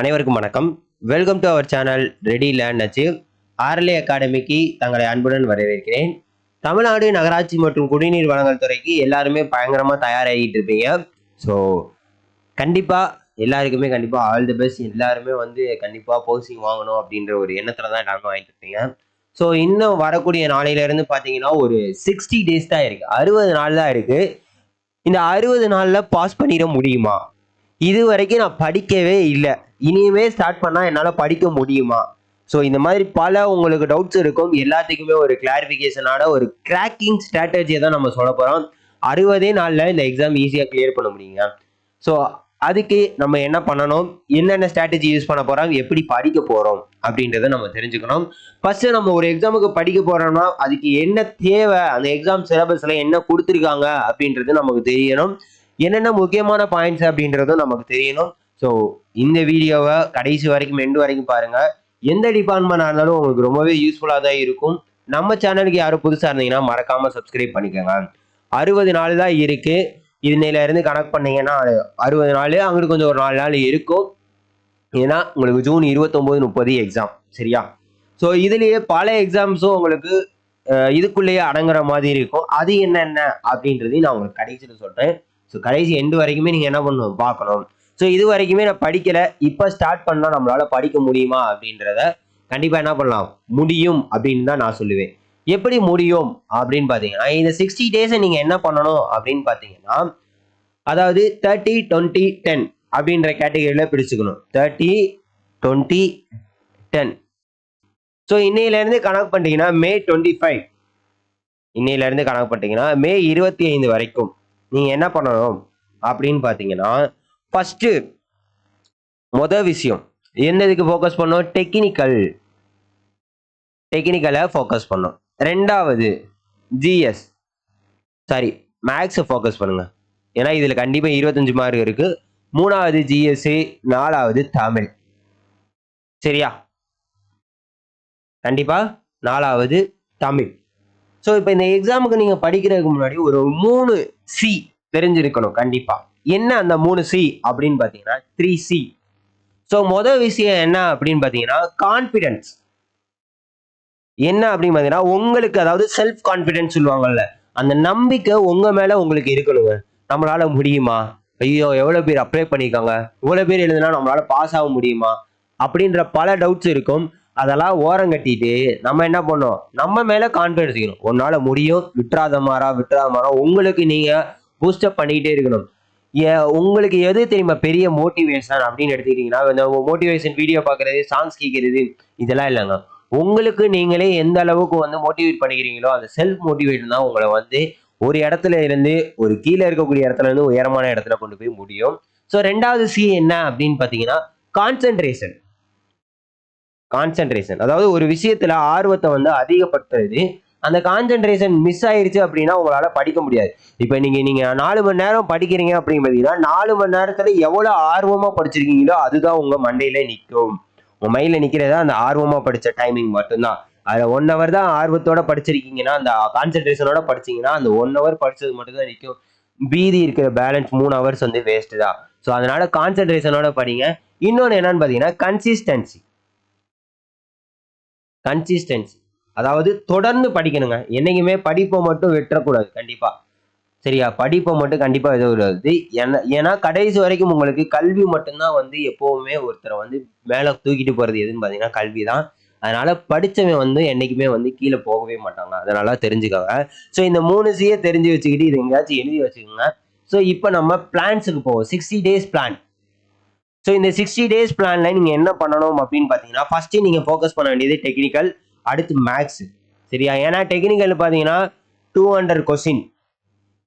அனைவருக்கும் வணக்கம். Welcome to our channel ready land achieve RLA அகாடமிக்கு தங்களை அன்புடன் வரவேற்கிறேன். தமிழ்நாடு நகராட்சி மற்றும் குடிநீர் வழங்கல் துறைக்கு எல்லாருமே பயங்கரமாக தயாராகிட்டு இருப்பீங்க. ஸோ கண்டிப்பாக எல்லாருக்குமே கண்டிப்பாக ஆல் தி பெஸ்ட் எல்லாருமே வந்து கண்டிப்பாக போஸ்டிங் வாங்கணும் அப்படின்ற ஒரு எண்ணத்தில் தான் எல்லாருமே வாங்கிட்டு இருப்பீங்க. ஸோ இன்னும் வரக்கூடிய நாளையிலேருந்து பார்த்தீங்கன்னா ஒரு சிக்ஸ்டி டேஸ் தான் இருக்குது அறுபது நாள் தான் இருக்குது இந்த அறுபது நாளில் பாஸ் பண்ணிட முடியுமா? இது வரைக்கும் நான் படிக்கவே இல்லை. இனிமே ஸ்டார்ட் பண்ணால் என்னால் படிக்க முடியுமா? ஸோ இந்த மாதிரி பல உங்களுக்கு டவுட்ஸ் இருக்கும். எல்லாத்துக்குமே ஒரு கிளாரிஃபிகேஷனான ஒரு கிராக்கிங் ஸ்ட்ராட்டஜியை தான் நம்ம சொல்ல போகிறோம் அறுபதே நாளில் இந்த எக்ஸாம் ஈஸியாக கிளியர் பண்ண முடியுங்க ஸோ அதுக்கு நம்ம என்ன பண்ணணும்? என்னென்ன ஸ்ட்ராட்டஜி யூஸ் பண்ண போகிறோம் எப்படி படிக்க போகிறோம் அப்படின்றத நம்ம தெரிஞ்சுக்கணும். ஃபஸ்ட்டு நம்ம ஒரு எக்ஸாமுக்கு படிக்க போகிறோம்னா அதுக்கு என்ன தேவை? அந்த எக்ஸாம் சிலபஸில் என்ன கொடுத்துருக்காங்க? அப்படின்றது நமக்கு தெரியணும். என்னென்ன முக்கியமான பாயிண்ட்ஸ் அப்படின்றதும் நமக்கு தெரியணும். ஸோ இந்த வீடியோவை கடைசி வரைக்கும் எண்டு வரைக்கும் பாருங்க. எந்த டிபார்ட்மெண்ட் இருந்தாலும் உங்களுக்கு ரொம்பவே யூஸ்ஃபுல்லாக தான் இருக்கும். நம்ம சேனலுக்கு யாரும் புதுசாக இருந்தீங்கன்னா மறக்காம சப்ஸ்கிரைப் பண்ணிக்கோங்க. அறுபது நாள் தான் இருக்கு. இதுல இருந்து கணக்கு பண்ணீங்கன்னா அறுபது நாள் அங்கிட்டு கொஞ்சம் ஒரு நாலு நாள் இருக்கும். ஏன்னா உங்களுக்கு ஜூன் இருபத்தொம்போது முப்பது எக்ஸாம் சரியா? ஸோ இதுலேயே பல எக்ஸாம்ஸும் உங்களுக்கு இதுக்குள்ளேயே அடங்குற மாதிரி இருக்கும். அது என்னென்ன அப்படின்றதையும் நான் உங்களுக்கு கடைசியில் சொல்கிறேன் ஸோ கடைசி எண்டு வரைக்குமே நீங்கள் என்ன பண்ணணும் பார்க்கணும். ஸோ இது வரைக்குமே நான் படிக்கலை. இப்போ ஸ்டார்ட் பண்ணால் நம்மளால படிக்க முடியுமா அப்படின்றத கண்டிப்பாக என்ன பண்ணலாம்? முடியும் அப்படின்னு தான் நான் சொல்லுவேன். எப்படி முடியும் அப்படின்னு பார்த்தீங்கன்னா இந்த சிக்ஸ்டி டேஸை நீங்கள் என்ன பண்ணணும் அப்படின்னு பார்த்தீங்கன்னா அதாவது தேர்ட்டி டுவெண்ட்டி டென் அப்படின்ற கேட்டகரியில் பிடிச்சுக்கணும் தேர்ட்டி டுவெண்ட்டி டென் ஸோ இன்னையிலேருந்து கணக்கு பண்ணிட்டீங்கன்னா மே டுவெண்ட்டி ஃபைவ் இன்னையிலேருந்து கணக்கு பண்ணிட்டீங்கன்னா மே இருபத்தி ஐந்து வரைக்கும் நீங்கள் என்ன பண்ணணும் அப்படின்னு பார்த்தீங்கன்னா ஃபஸ்ட்டு மொதல் விஷயம். என்னதுக்கு ஃபோக்கஸ் பண்ணோம்? டெக்னிக்கல் டெக்னிக்கலை ஃபோக்கஸ் பண்ணோம். ரெண்டாவது ஜிஎஸ் சாரி மேக்ஸை ஃபோக்கஸ் பண்ணுங்கள் ஏன்னா இதில் கண்டிப்பாக இருபத்தஞ்சு மார்க் இருக்குது மூணாவது ஜிஎஸ்சி நாலாவது தமிழ். சரியா? கண்டிப்பாக நாலாவது தமிழ். ஸோ இப்போ இந்த எக்ஸாமுக்கு நீங்கள் படிக்கிறதுக்கு முன்னாடி ஒரு மூணு சி தெரிஞ்சிருக்கணும் கண்டிப்பாக என்ன அந்த மூணு சி அப்படின்னு பார்த்தீங்கன்னா த்ரீ சி ஸோ மொதல் விஷயம் என்ன அப்படின்னு பார்த்தீங்கன்னா கான்ஃபிடென்ஸ் என்ன அப்படின்னு பார்த்தீங்கன்னா உங்களுக்கு அதாவது செல்ஃப் கான்ஃபிடென்ஸ் சொல்லுவாங்கல்ல அந்த நம்பிக்கை உங்கள் மேலே உங்களுக்கு இருக்கணுங்க. நம்மளால முடியுமா? ஐயோ எவ்வளோ பேர் அப்ளை பண்ணியிருக்காங்க? இவ்வளோ பேர் எழுதுனா நம்மளால பாஸ் ஆக முடியுமா? அப்படின்ற பல டவுட்ஸ் இருக்கும். அதெல்லாம் ஓரம் கட்டிட்டு நம்ம என்ன பண்ணோம் நம்ம மேலே கான்ஃபிடன்ஸ் இருக்கணும். உன்னால் முடியும். விட்டுறாத மாறா விட்டுறாத மாறா உங்களுக்கு நீங்கள் பூஸ்டப் பண்ணிக்கிட்டே இருக்கணும். உங்களுக்கு எது தெரியுமா பெரிய மோட்டிவேஷன் அப்படின்னு எடுத்துக்கிட்டீங்கன்னா இந்த மோட்டிவேஷன் வீடியோ பார்க்கறது சாங்ஸ் கேட்கறது இதெல்லாம் இல்லைங்க. உங்களுக்கு நீங்களே எந்த அளவுக்கு வந்து மோட்டிவேட் பண்ணிக்கிறீங்களோ அந்த செல்ஃப் மோட்டிவேஷன் தான் உங்களை வந்து ஒரு இடத்துல இருந்து ஒரு கீழே இருக்கக்கூடிய இடத்துல இருந்து உயரமான இடத்துல கொண்டு போய் முடியும். ஸோ ரெண்டாவது சி என்ன அப்படின்னு பார்த்தீங்கன்னா கான்சென்ட்ரேஷன் கான்சென்ட்ரேஷன் அதாவது ஒரு விஷயத்துல ஆர்வத்தை வந்து அதிகப்படுத்துறது அந்த கான்சென்ட்ரேஷன் மிஸ் ஆயிருச்சு அப்படின்னா உங்களால் படிக்க முடியாது. இப்போ நீங்கள் நீங்கள் நாலு மணி நேரம் படிக்கிறீங்க அப்படின்னு பார்த்தீங்கன்னா நாலு மணி நேரத்தில் எவ்வளோ ஆர்வமாக படிச்சிருக்கீங்களோ அதுதான் உங்கள் மண்டையில் நிற்கும். உங்கள் மைண்டில் நிற்கிறதா அந்த ஆர்வமாக படித்த டைமிங் மட்டும்தான். அதில் ஒன் ஹவர் தான் ஆர்வத்தோட படிச்சிருக்கீங்கன்னா அந்த கான்சென்ட்ரேஷனோட படிச்சீங்கன்னா அந்த ஒன் ஹவர் படித்தது மட்டும்தான் நிற்கும். மீதி இருக்கிற பேலன்ஸ் மூணு ஹவர்ஸ் வந்து வேஸ்ட்டு தான். ஸோ அதனால் கான்சென்ட்ரேஷனோட படிங்க. இன்னொன்று என்னன்னு பார்த்தீங்கன்னா கன்சிஸ்டன்சி கன்சிஸ்டன்சி அதாவது தொடர்ந்து படிக்கணுங்க. என்னைக்குமே படிப்பை மட்டும் விட்டுறக்கூடாது கண்டிப்பா. சரியா? படிப்பை மட்டும் கண்டிப்பா எதுவும் ஏன்னா ஏன்னா கடைசி வரைக்கும் உங்களுக்கு கல்வி மட்டும்தான் வந்து எப்பவுமே ஒருத்தரை வந்து மேல தூக்கிட்டு போறது எதுன்னு பாத்தீங்கன்னா கல்வி தான். அதனால படிச்சவன் வந்து என்னைக்குமே வந்து கீழே போகவே மாட்டாங்க. அதனால தெரிஞ்சுக்கோங்க. ஸோ இந்த மூணு சியை தெரிஞ்சு வச்சுக்கிட்டு இது எங்கேயாச்சும் எழுதி வச்சுக்கோங்க. ஸோ இப்போ நம்ம பிளான்ஸுக்கு போவோம். சிக்ஸ்டி டேஸ் பிளான் ஸோ இந்த சிக்ஸ்டி டேஸ் பிளான்ல நீங்க என்ன பண்ணணும் அப்படின்னு பார்த்தீங்கன்னா ஃபர்ஸ்ட் நீங்க ஃபோக்கஸ் பண்ண வேண்டியது டெக்னிக்கல் அடுத்து மேக்ஸ் சரியா? ஏன்னா டெக்னிக்கல் பார்த்தீங்கன்னா டூ ஹண்ட்ரட் கொஸ்டின்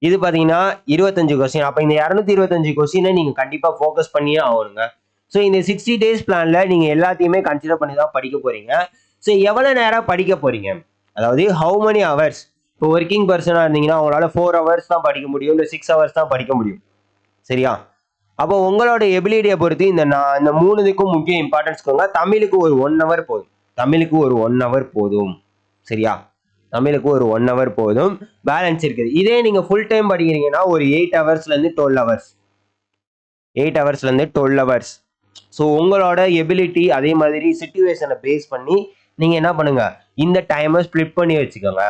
இது பார்த்தீங்கன்னா இருபத்தஞ்சு கொஸ்டின் அப்போ இந்த இரநூத்தி இருபத்தஞ்சு கொஸ்டினை நீங்கள் கண்டிப்பாக ஃபோக்கஸ் பண்ணியே ஆகணுங்க. ஸோ இந்த சிக்ஸ்டி டேஸ் பிளானில் நீங்கள் எல்லாத்தையுமே கன்சிடர் பண்ணி தான் படிக்க போகிறீங்க ஸோ எவ்வளோ நேரம் படிக்க போகிறீங்க அதாவது ஹவு மெனி ஹவர்ஸ் இப்போ ஒர்க்கிங் பர்சனாக இருந்தீங்கன்னா உங்களால் ஃபோர் ஹவர்ஸ் தான் படிக்க முடியும். இல்லை சிக்ஸ் ஹவர்ஸ் தான் படிக்க முடியும். சரியா? அப்போ உங்களோட எபிலிட்டியை பொறுத்து இந்த நான் இந்த மூணுதுக்கும் முக்கிய இம்பார்ட்டன்ஸ் கொடுங்க தமிழுக்கு ஒரு ஒன் ஹவர் போதும். தமிழுக்கு ஒரு ஒன் ஹவர் போதும். சரியா? தமிழுக்கு ஒரு ஒன் ஹவர் போதும். பேலன்ஸ் இருக்குது. இதே நீங்கள் ஃபுல் டைம் படிக்கிறீங்கன்னா ஒரு எயிட் ஹவர்ஸ்லேருந்து டுவெல் ஹவர்ஸ் எயிட் ஹவர்ஸ்லேருந்து டுவெல் ஹவர்ஸ் ஸோ உங்களோட எபிலிட்டி அதே மாதிரி சுச்சுவேஷனை பேஸ் பண்ணி நீங்கள் என்ன பண்ணுங்கள் இந்த டைமை ஸ்ப்ளிட் பண்ணி வச்சுக்கோங்க.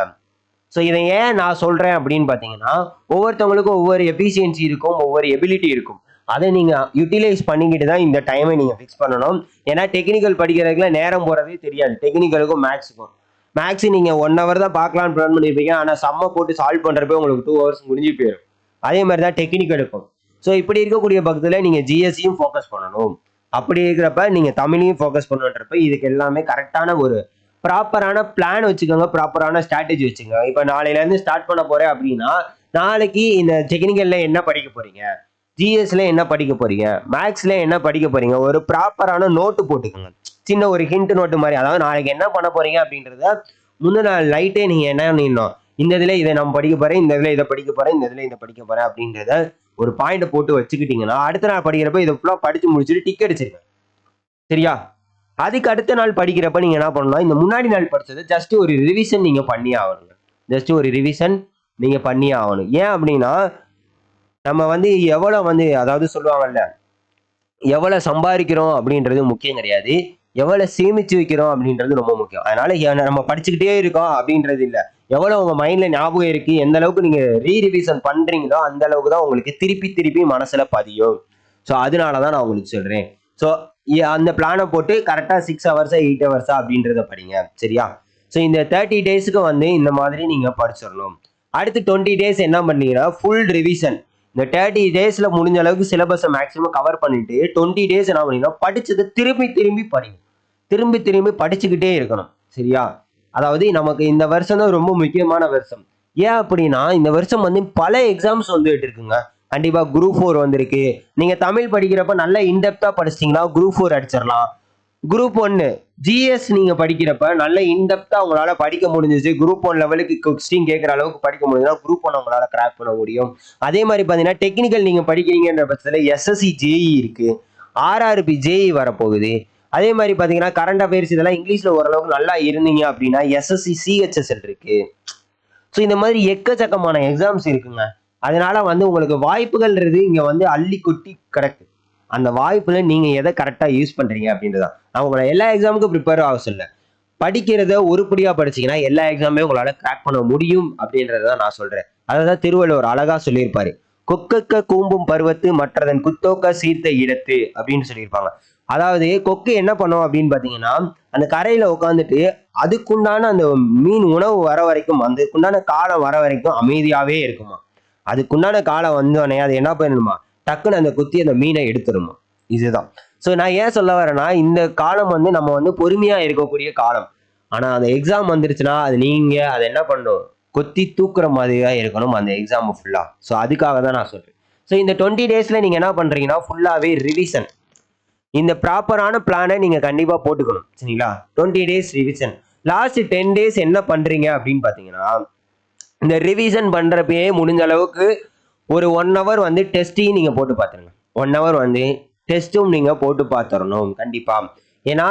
ஸோ இதை ஏன் நான் சொல்கிறேன் அப்படின்னு பார்த்தீங்கன்னா ஒவ்வொருத்தவங்களுக்கும் ஒவ்வொரு எஃபிஷியன்சி இருக்கும் ஒவ்வொரு எபிலிட்டி இருக்கும். அதை நீங்கள் யூட்டிலைஸ் பண்ணிக்கிட்டு தான் இந்த டைமை நீங்கள் ஃபிக்ஸ் பண்ணணும். ஏன்னா டெக்னிக்கல் படிக்கிறதுக்குலாம் நேரம் போகிறதே தெரியாது. டெக்னிக்கலுக்கும் மேக்ஸுக்கும் மேக்ஸ் நீங்கள் ஒன் ஹவர் தான் பார்க்கலான்னு பிளான் பண்ணியிருப்பீங்க ஆனால் செம்ம போட்டு சால்வ் பண்ணுறப்ப உங்களுக்கு டூ ஹவர்ஸ் முடிஞ்சு போயிடும் அதே மாதிரி தான் டெக்னிக்கலுக்கும் ஸோ இப்படி இருக்கக்கூடிய பக்கத்தில் நீங்கள் ஜிஎஸ்சியும் ஃபோக்கஸ் பண்ணணும். அப்படி இருக்கிறப்ப நீங்கள் தமிழையும் ஃபோக்கஸ் பண்ணுன்றப்ப இதுக்கு எல்லாமே கரெக்டான ஒரு ப்ராப்பரான பிளான் வச்சுக்கோங்க. ப்ராப்பரான ஸ்ட்ராட்டஜி வச்சுக்கோங்க. இப்போ நாளையிலேருந்து ஸ்டார்ட் பண்ண போகிறேன் அப்படின்னா நாளைக்கு இந்த டெக்னிக்கலில் என்ன படிக்க போகிறீங்க ஜிஎஸ்ல என்ன படிக்க போறீங்க? மேக்ஸ்ல என்ன படிக்க போறீங்க? ஒரு ப்ராப்பரான நோட்டு போட்டுக்கோங்க. சின்ன ஒரு ஹிண்ட் நோட்டு மாதிரி. அதாவது நாளைக்கு என்ன பண்ண போறீங்க அப்படின்றத முந்தின நாள் நைட்டே நீங்க என்ன பண்ணிடணும்? இந்த இதுல இதை நம்ம படிக்க போறேன் இந்த இதுல இதை படிக்க போறேன் இந்த இதுல இதை படிக்க போறேன் அப்படின்றத ஒரு பாயிண்ட் போட்டு வச்சுக்கிட்டீங்கன்னா அடுத்த நாள் படிக்கிறப்ப இதை ஃபுல்லாக படிச்சு முடிச்சுட்டு டிக் அடிச்சிருங்க. சரியா? அதுக்கு அடுத்த நாள் படிக்கிறப்ப நீங்க என்ன பண்ணலாம் இந்த முன்னாடி நாள் படிச்சதை ஜஸ்ட் ஒரு ரிவிஷன் நீங்க பண்ணி ஆகணும் ஜஸ்ட் ஒரு ரிவிஷன் நீங்க பண்ணி ஆகணும். ஏன் அப்படின்னா நம்ம வந்து எவ்வளோ வந்து அதாவது சொல்லுவாங்கல்ல எவ்வளோ சம்பாதிக்கிறோம் அப்படின்றது முக்கியம் கிடையாது. எவ்வளோ சேமிச்சு வைக்கிறோம் அப்படின்றது ரொம்ப முக்கியம். அதனால நம்ம படிச்சுக்கிட்டே இருக்கோம் அப்படின்றது இல்லை. எவ்வளோ உங்கள் மைண்டில் ஞாபகம் இருக்குது எந்த அளவுக்கு நீங்கள் ரீ ரிவிஷன் பண்ணுறீங்களோ அந்த அளவுக்கு தான் உங்களுக்கு திருப்பி திருப்பி மனசில் பதியும். ஸோ அதனால தான் நான் உங்களுக்கு சொல்கிறேன் ஸோ அந்த பிளானை போட்டு கரெக்டாக சிக்ஸ் ஹவர்ஸா எயிட் ஹவர்ஸா அப்படின்றத படிங்க. சரியா? ஸோ இந்த தேர்ட்டி டேஸுக்கு வந்து இந்த மாதிரி நீங்கள் படிச்சிடணும் அடுத்து டுவெண்ட்டி டேஸ் என்ன பண்ணீங்கன்னா ஃபுல் ரிவிஷன் இந்த தேர்ட்டி டேஸில் முடிஞ்ச அளவுக்கு சிலபஸை மேக்ஸிமம் கவர் பண்ணிட்டு டுவெண்ட்டி டேஸ் என்ன பண்ணீங்கன்னா படித்ததை திரும்பி திரும்பி படிங்க திரும்பி திரும்பி படிச்சுக்கிட்டே இருக்கணும். சரியா? அதாவது நமக்கு இந்த வருஷம் தான் ரொம்ப முக்கியமான வருஷம். ஏன் அப்படின்னா இந்த வருஷம் வந்து பல எக்ஸாம்ஸ் வந்துட்டு இருக்குங்க. கண்டிப்பாக குரூப் ஃபோர் வந்திருக்கு. நீங்கள் தமிழ் படிக்கிறப்ப நல்லா இன்டெப்த்தாக படிச்சிட்டிங்கன்னா குரூப் ஃபோர் அடிச்சிடலாம். குரூப் ஒன்னு ஜிஎஸ் நீங்க படிக்கிறப்ப நல்ல இன்டெப்தா உங்களால படிக்க முடிஞ்சிச்சு. குரூப் ஒன் லெவலுக்கு கொஸ்டின் கேட்குற அளவுக்கு படிக்க முடியுதுன்னா குரூப் ஒன் உங்களால கிராக் பண்ண முடியும். அதே மாதிரி பாத்தீங்கன்னா டெக்னிக்கல் நீங்க படிக்கிறீங்கன்ற பட்சத்துல எஸ்எஸ்சி ஜேஇ இருக்கு. ஆர்ஆர்பி ஜேஇ வரப்போகுது. அதே மாதிரி பாத்தீங்கன்னா கரண்ட் அஃபேர்ஸ் இதெல்லாம் இங்கிலீஷ்ல ஓரளவுக்கு நல்லா இருந்தீங்க அப்படின்னா எஸ்எஸ்சி சிஹெச்எஸ்எல் இருக்கு. ஸோ இந்த மாதிரி எக்கச்சக்கமான எக்ஸாம்ஸ் இருக்குங்க. அதனால வந்து உங்களுக்கு வாய்ப்புகள்ன்றது இங்க வந்து அள்ளி கொட்டி கிடக்கு. அந்த வாய்ப்பில் நீங்கள் எதை கரெக்டாக யூஸ் பண்ணுறீங்க அப்படின்றது தான் நான் உங்களை எல்லா எக்ஸாமுக்கும் ப்ரிப்பேர் ஆக சொல்ல படிக்கிறத உருப்படியா படிச்சீங்கன்னா எல்லா எக்ஸாமே உங்களால் கிராக் பண்ண முடியும் அப்படின்றத தான் நான் சொல்கிறேன் அதை தான் திருவள்ளுவர் அழகாக சொல்லியிருப்பார். கொக்கக்க கூம்பும் பருவத்து மற்றதன் குத்தோக்க சீர்த்த இடத்து அப்படின்னு சொல்லியிருப்பாங்க. அதாவது கொக்கு என்ன பண்ணும் அப்படின்னு பார்த்தீங்கன்னா அந்த கரையில் உட்காந்துட்டு அதுக்குண்டான அந்த மீன் உணவு வர வரைக்கும் அதுக்குண்டான காலம் வர வரைக்கும் அமைதியாகவே இருக்குமா? அதுக்குண்டான காலம் வந்தோடனே அது என்ன பண்ணணுமா டக்குன்னு அந்த குத்தி அந்த மீனை எடுத்துருமா இதுதான். ஸோ நான் ஏன் சொல்ல வரேன்னா இந்த காலம் வந்து நம்ம வந்து பொறுமையாக இருக்கக்கூடிய காலம். ஆனால் அந்த எக்ஸாம் வந்துருச்சுன்னா அது நீங்கள் அதை என்ன பண்ணணும்? கொத்தி தூக்குற மாதிரியாக இருக்கணும் அந்த எக்ஸாம் ஃபுல்லாக ஸோ அதுக்காக தான் நான் சொல்கிறேன் ஸோ இந்த டுவெண்ட்டி டேஸில் நீங்கள் என்ன பண்ணுறீங்கன்னா ஃபுல்லாகவே ரிவிஷன் இந்த ப்ராப்பரான பிளானை நீங்கள் கண்டிப்பாக போட்டுக்கணும். சரிங்களா? Twenty days revision last ten days என்ன பண்ணுறீங்க அப்படின்னு பார்த்தீங்கன்னா இந்த ரிவிஷன் பண்ணுறப்பயே முடிஞ்ச அளவுக்கு ஒரு ஒன் ஹவர் வந்து டெஸ்ட்டையும் நீங்கள் போட்டு பார்த்துருங்க. ஒன் ஹவர் வந்து டெஸ்ட்டும் நீங்கள் போட்டு பார்த்துடணும் கண்டிப்பாக ஏன்னா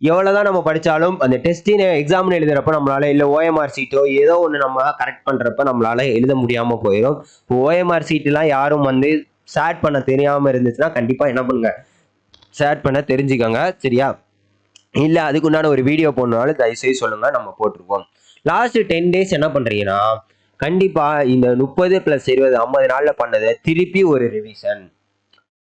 எவ்வளவுதான் நம்ம படித்தாலும் அந்த டெஸ்ட்டின் எக்ஸாம் எழுதுறப்ப நம்மளால் இல்லை ஓஎம்ஆர் சீட்டோ ஏதோ ஒன்று நம்ம கரெக்ட் பண்ணுறப்ப நம்மளால் எழுத முடியாமல் போயிடும் ஓஎம்ஆர் சீட்டுலாம் யாரும் வந்து சேட் பண்ண தெரியாமல் இருந்துச்சுன்னா கண்டிப்பாக என்ன பண்ணுங்க? சேட் பண்ண தெரிஞ்சுக்கோங்க சரியா? இல்லை அதுக்குண்டான ஒரு வீடியோ போடணுனாலும் தயவுசெய்து சொல்லுங்கள் நம்ம போட்டிருக்கோம். லாஸ்ட் டென் டேஸ் என்ன பண்ணுறீங்கன்னா கண்டிப்பாக இந்த முப்பது ப்ளஸ் இருபது ஐம்பது நாளில் பண்ணதை திருப்பி ஒரு ரிவிஷன்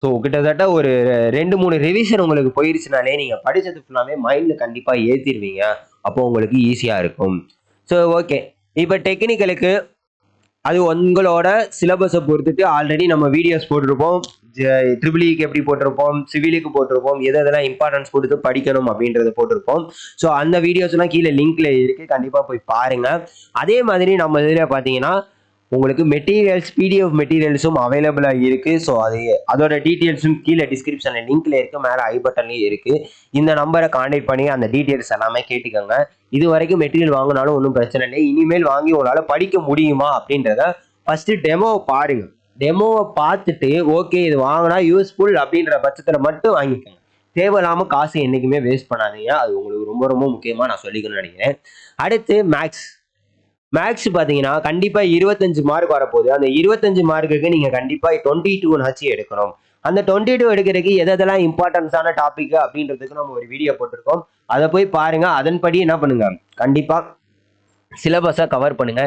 ஸோ கிட்டத்தட்ட ஒரு ரெண்டு மூணு ரிவிஷன் உங்களுக்கு போயிருச்சுனாலே நீங்கள் படித்தது ஃபுல்லாமே மைண்டில் கண்டிப்பாக ஏற்றிடுவீங்க அப்போ உங்களுக்கு ஈஸியாக இருக்கும். ஸோ ஓகே இப்போ டெக்னிக்கலுக்கு அது உங்களோட சிலபஸை பொறுத்துட்டு ஆல்ரெடி நம்ம வீடியோஸ் போட்டிருப்போம். ட்ரிபிளிக்கு e எப்படி போட்டிருப்போம் சிவிலுக்கு e போட்டிருப்போம் எது எதெல்லாம் இம்பார்ட்டன்ஸ் கொடுத்து படிக்கணும் அப்படின்றத போட்டிருப்போம். ஸோ அந்த வீடியோஸ்லாம் கீழே லிங்க்ல இருக்கு கண்டிப்பாக போய் பாருங்க. அதே மாதிரி நம்ம இதில் பார்த்தீங்கன்னா உங்களுக்கு மெட்டீரியல்ஸ் பிடிஎஃப் மெட்டீரியல்ஸும் அவைலபிளாக இருக்குது ஸோ அது அதோட டீட்டெயில்ஸும் கீழே டிஸ்கிரிப்ஷனில் லிங்கில் இருக்குது மேலே ஐ பட்டன்லேயும் இருக்குது இந்த நம்பரை காண்டாக்ட் பண்ணி அந்த டீட்டெயில்ஸ் எல்லாமே கேட்டுக்கோங்க. இது வரைக்கும் மெட்டீரியல் வாங்கினாலும் ஒன்றும் பிரச்சனை இல்லை. இனிமேல் வாங்கி உங்களால் படிக்க முடியுமா அப்படின்றத ஃபஸ்ட்டு டெமோ பாருங்கள் டெமோவை பார்த்துட்டு ஓகே இது வாங்கினா யூஸ்ஃபுல் அப்படின்ற பட்சத்தில் மட்டும் வாங்கிக்கோங்க. தேவையில்லாமல் காசு என்றைக்குமே வேஸ்ட் பண்ணாதீங்க. அது உங்களுக்கு ரொம்ப ரொம்ப முக்கியமாக நான் சொல்லிக்கணும்னு நினைக்கிறேன். அடுத்து மேக்ஸ் மேக்ஸ் பார்த்தீங்கன்னா கண்டிப்பாக இருபத்தஞ்சு மார்க் வரப்போகுது. அந்த இருபத்தஞ்சு மார்க்குக்கு நீங்கள் கண்டிப்பாக டுவெண்ட்டி டூ நாச்சு எடுக்கணும். அந்த டுவெண்ட்டி டூ எடுக்கிறதுக்கு எதெல்லாம் இம்பார்ட்டன்ஸான டாபிக் அப்படின்றதுக்கு நம்ம ஒரு வீடியோ போட்டிருக்கோம். அதை போய் பாருங்கள் அதன்படி என்ன பண்ணுங்கள் கண்டிப்பாக சிலபஸை கவர் பண்ணுங்க.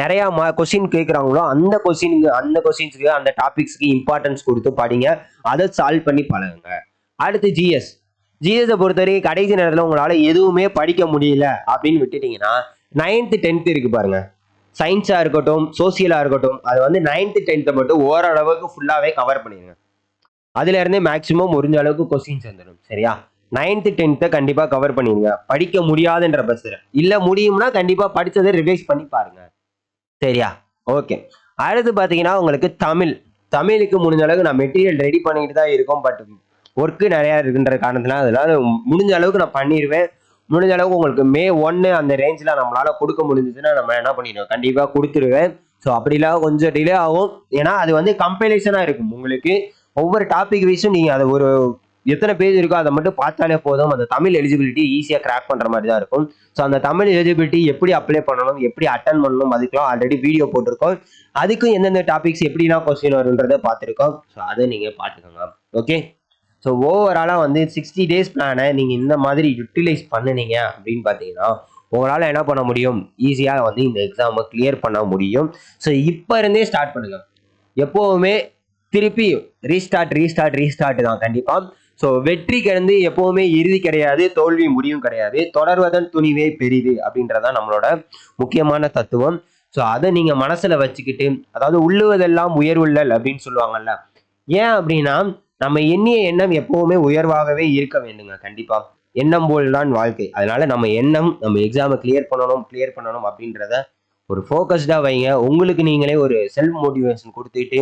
நிறையா மா கொஸ்டின் கேட்குறாங்களோ அந்த கொஸ்டினுக்கு அந்த கொஸ்டின்ஸ்க்கு அந்த டாபிக்ஸ்க்கு இம்பார்ட்டன்ஸ் கொடுத்து படிங்க. அதை சால்வ் பண்ணி பழகுங்க. அடுத்து ஜிஎஸ் ஜிஎஸை பொறுத்தவரைக்கும் கடைசி நேரத்தில் உங்களால் எதுவுமே படிக்க முடியல அப்படின்னு விட்டுட்டிங்கன்னா நைன்த்து டென்த்து இருக்குது பாருங்கள் சயின்ஸாக இருக்கட்டும் சோசியலாக இருக்கட்டும் அது வந்து நைன்த்து டென்த்தை மட்டும் ஓரளவுக்கு ஃபுல்லாகவே கவர் பண்ணிடுங்க. அதுலேருந்தே மேக்ஸிமம் முடிஞ்ச அளவுக்கு கொஸ்டின்ஸ் வந்துடும். சரியா? நைன்த்து டென்த்தை கண்டிப்பாக கவர் பண்ணிடுங்க படிக்க முடியாதுன்ற பஸ்ஸில் இல்லை முடியும்னா கண்டிப்பாக படித்ததை ரிவைஸ் பண்ணி பாருங்க. சரியா? ஓகே அடுத்து பார்த்தீங்கன்னா உங்களுக்கு தமிழ். தமிழுக்கு முடிஞ்ச அளவுக்கு நான் மெட்டீரியல் ரெடி பண்ணிட்டு தான் இருக்கோம். பட் ஒர்க்கு நிறையா இருக்குன்ற காரணத்தினால அதனால முடிஞ்ச அளவுக்கு நான் பண்ணிடுவேன் முடிஞ்ச அளவுக்கு உங்களுக்கு மே ஒன்று அந்த ரேஞ்சில் நம்மளால் கொடுக்க முடிஞ்சதுன்னா நம்ம என்ன பண்ணிடுவோம்? கண்டிப்பாக கொடுத்துருவேன். ஸோ அப்படிலாம் கொஞ்சம் டிலே ஆகும். ஏன்னா அது வந்து கம்பைலேஷனாக இருக்கும். உங்களுக்கு ஒவ்வொரு டாபிக் வைஸும் நீங்கள் அதை ஒரு எத்தனை பேஜ் இருக்கோ அதை மட்டும் பார்த்தாலே போதும். அந்த தமிழ் எலிஜிபிலிட்டி ஈஸியாக கிராக் பண்ணுற மாதிரி தான் இருக்கும். ஸோ அந்த தமிழ் எலிஜிபிலிட்டி எப்படி அப்ளை பண்ணணும் எப்படி அட்டன் பண்ணணும் அதுக்கெல்லாம் ஆல்ரெடி வீடியோ போட்டிருக்கோம். அதுக்கும் எந்தெந்த டாபிக்ஸ் எப்படிலாம் கொஸ்டின் வருன்றதை பார்த்துருக்கோம். ஸோ அதை நீங்கள் பார்த்துக்கோங்க. ஓகே ஸோ ஓவராலாக வந்து சிக்ஸ்டி டேஸ் பிளானை நீங்கள் இந்த மாதிரி யூட்டிலைஸ் பண்ணுனீங்க அப்படின்னு பார்த்தீங்கன்னா உங்களால் என்ன பண்ண முடியும்? ஈஸியாக வந்து இந்த எக்ஸாமை கிளியர் பண்ண முடியும். ஸோ இப்போ இருந்தே ஸ்டார்ட் பண்ணுங்க. எப்போவுமே திருப்பி ரீஸ்டார்ட் ரீஸ்டார்ட் ரீஸ்டார்ட் தான் கண்டிப்பாக ஸோ வெற்றி கிடந்து எப்போவுமே இறுதி கிடையாது தோல்வி முடியும் கிடையாது. தொடர்வதன் துணிவே பெரிது அப்படின்றதான் நம்மளோட முக்கியமான தத்துவம். ஸோ அதை நீங்கள் மனசில் வச்சுக்கிட்டு அதாவது உள்ளுவதெல்லாம் உயர்வுள்ளல் அப்படின்னு சொல்லுவாங்கல்ல. ஏன் அப்படின்னா நம்ம எண்ணிய எண்ணம் எப்போவுமே உயர்வாகவே இருக்க வேண்டுங்க கண்டிப்பாக எண்ணம் போல் தான் வாழ்க்கை. அதனால நம்ம எண்ணம் நம்ம எக்ஸாமை கிளியர் பண்ணணும் கிளியர் பண்ணணும் அப்படின்றத ஒரு ஃபோக்கஸ்டாக வைங்க. உங்களுக்கு நீங்களே ஒரு செல்ஃப் மோட்டிவேஷன் கொடுத்துட்டு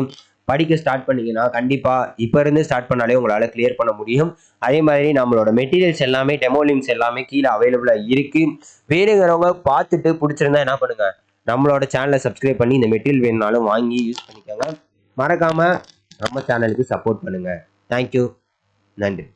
படிக்க ஸ்டார்ட் பண்ணீங்கன்னா கண்டிப்பாக இப்போ இருந்து ஸ்டார்ட் பண்ணாலே உங்களால் கிளியர் பண்ண முடியும். அதே மாதிரி நம்மளோட மெட்டீரியல்ஸ் எல்லாமே டெமோ லிங்க்ஸ் எல்லாமே கீழே அவைலபிளாக இருக்குது வேணுங்கிறவங்க பார்த்துட்டு பிடிச்சிருந்தா என்ன பண்ணுங்கள் நம்மளோட சேனலை சப்ஸ்கிரைப் பண்ணி இந்த மெட்டீரியல் வேணுனாலும் வாங்கி யூஸ் பண்ணிக்கோங்க. மறக்காமல் நம்ம சேனலுக்கு சப்போர்ட் பண்ணுங்கள் தேங்க்யூ நன்றி.